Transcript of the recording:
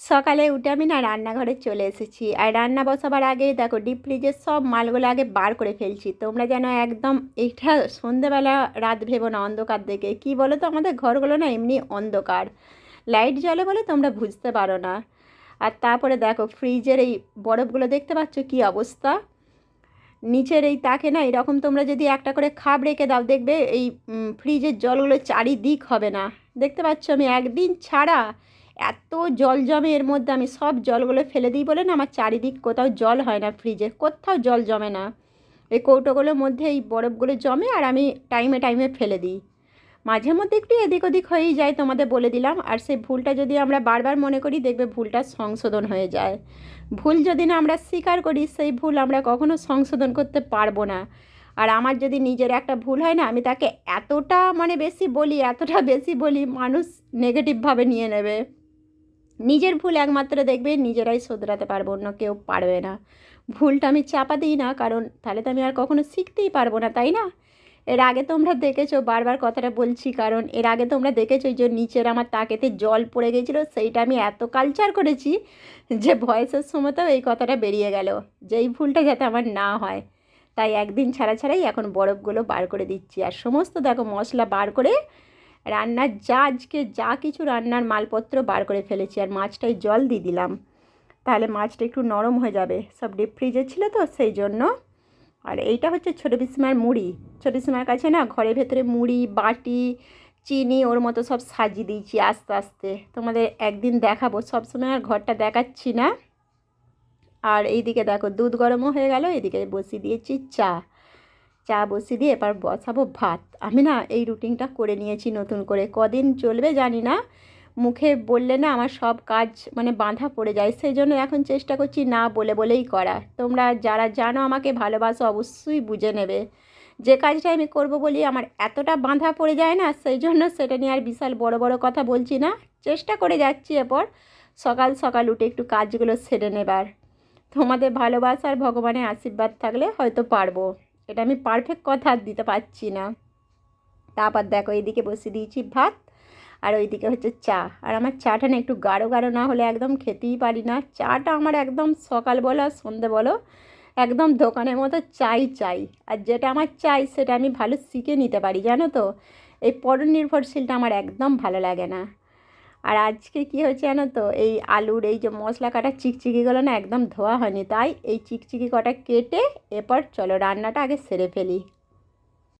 সকালে উঠে আমি না রান্নাঘরে চলে এসেছি। আর রান্না বসাবার আগে দেখো ডিপ ফ্রিজের সব মালগুলো আগে বার করে ফেলছি। তোমরা যেন একদম এইটা সন্ধেবেলা, রাত ভেবো না অন্ধকার দেখে। কি বলো তো আমাদের ঘরগুলো না এমনি অন্ধকার। লাইট জ্বলে বলে তোমরা বুঝতে পারো না। আর তারপরে দেখো ফ্রিজের এই বরফগুলো দেখতে পাচ্ছ কি অবস্থা? নিচের এই তাকে না এরকম তোমরা যদি একটা করে খাপ রেখে দাও, দেখবে এই ফ্রিজের জলগুলো চারিদিক হবে না। দেখতে পাচ্ছ আমি একদিন ছাড়া এত জল জমে এর মধ্যে আমি সব জলগুলো ফেলে দিই বলে না আমার চারিদিক কোথাও জল হয় না ফ্রিজে কোথাও জল জমে না। এই কৌটোগুলোর মধ্যে এই বরফগুলো জমে আর আমি টাইমে টাইমে ফেলে দিই। মাঝে মধ্যে একটু এদিক ওদিক হয়েই যায় তোমাদের বলে দিলাম, আর সেই ভুলটা যদি আমরা বারবার মনে করি দেখবে ভুলটা সংশোধন হয়ে যায়। ভুল যদি না আমরা স্বীকার করি, সেই ভুল আমরা কখনো সংশোধন করতে পারব না। আর আমার যদি নিজের একটা ভুল হয় না, আমি তাকে এতটা মানে বেশি বলি, এতটা বেশি বলি মানুষ নেগেটিভভাবে নিয়ে নেবে। নিজের ভুল একমাত্র দেখবে, নিজেরাই শোধরাতে পারব, অন্য কেউ পারবে না। ভুলটা আমি চাপা দিই না, কারণ তাহলে তো আমি আর কখনো শিখতেই পারব না, তাই না? এর আগে তোমরা দেখেছ, বারবার কথাটা বলছি, কারণ এর আগে তোমরা দেখেছ যে নিচের আমার তাকেতে জল পড়ে গেছিল, সেইটা আমি এত কালচার করেছি যে ভয়েসের সময়তেও এই কথাটা বেরিয়ে গেল, যে এই ভুলটা যাতে আমার না হয়। তাই একদিন ছাড়া ছাড়াই এখন বরফগুলো বার করে দিচ্ছি। আর সমস্ত দেখো মশলা বার করে রান্নার যা আজকে যা কিছু রান্নার মালপত্র বার করে ফেলেছি আর মাছটায় জল দিয়ে দিলাম। তাহলে মাছটা একটু নরম হয়ে যাবে। সব ডিপ ফ্রিজে ছিল তো সেই জন্য। আর এইটা হচ্ছে ছোটো পিসিমার মুড়ি। ছোটো পিসিমার কাছে না ঘরের ভেতরে মুড়ি, বাটি, চিনি ওর মতো সব সাজিয়ে দিয়েছি আস্তে আস্তে। তোমাদের একদিন দেখাবো। সবসময় আর ঘরটা দেখাচ্ছি না। আর এইদিকে দেখো দুধ গরমও হয়ে গেল এদিকে বসিয়ে দিয়েছি চা। চা বসিয়ে দিয়ে এবার বসাবো ভাত। আমি না এই রুটিনটা করে নিয়েছি নতুন করে। কদিন চলবে জানি না। মুখে বললে না আমার সব কাজ মানে বাঁধা পড়ে যায়। সেই জন্য এখন চেষ্টা করছি না বলে বলেই করা। তোমরা যারা জানো আমাকে ভালোবাসো অবশ্যই বুঝে নেবে। যে কাজটা আমি করব বলি আমার এতটা বাঁধা পড়ে যায় না সেই জন্য সেটা নিয়ে আর বিশাল বড় বড় কথা বলছি না। চেষ্টা করে যাচ্ছি এরপর। সকাল সকাল উঠে একটু কাজগুলো সেরে নেবার। তোমাদের ভালোবাসার ভগবানের আশীর্বাদ থাকলে হয়তো পারব। এটা আমি পারফেক্ট কথা দিতে পারছি না। তারপর দেখো এইদিকে বসিয়ে দিয়েছি ভাত, আর ওইদিকে হচ্ছে চা। আর আমার চাটা না একটু গাঢ় গাঢ় না হলে একদম খেতেই পারি না। চাটা আমার একদম সকাল বলো আর সন্ধে বলো, একদম দোকানের মতো চাই চাই। আর যেটা আমার চাই সেটা আমি ভালো শিখে নিতে পারি, জানো তো? এই পরনির্ভরশীলটা আমার একদম ভালো লাগে না। আর আজকে কি হয়েছে জানো তো? এই আলুর এই যে মশলা কাটা চিকচিকিগুলো না একদম ধোয়া হয়নি। তাই এই চিকচিকি কটা কেটে এরপর চলো রান্নাটা আগে সেরে ফেলি।